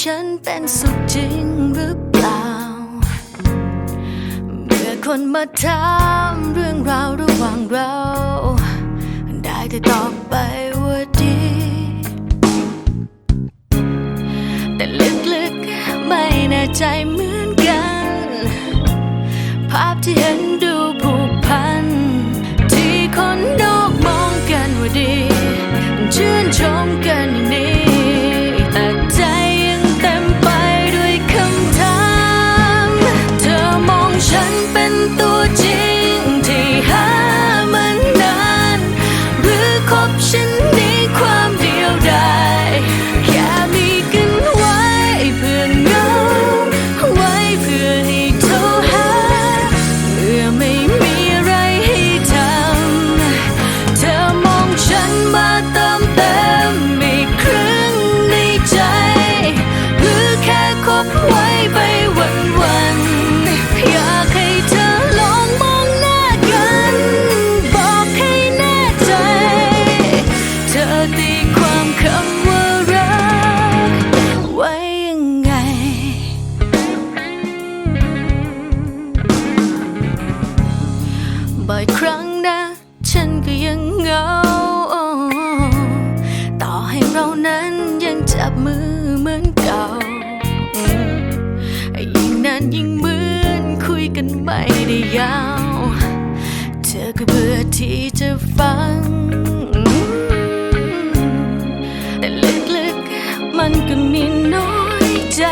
ฉันเป็นสุขจริงหรือเปล่า เมื่อคนมาถามเรื่องราวระหว่างเรา ได้แต่ตอบไปว่าดี แต่ลึกๆไม่แน่ใจเหมือนกัน ภาพที่เห็น ยาว เธอก็เบื่อที่จะฟัง แต่ลึกๆมันก็มีน้อยใจ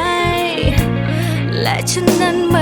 และฉันนั้นม่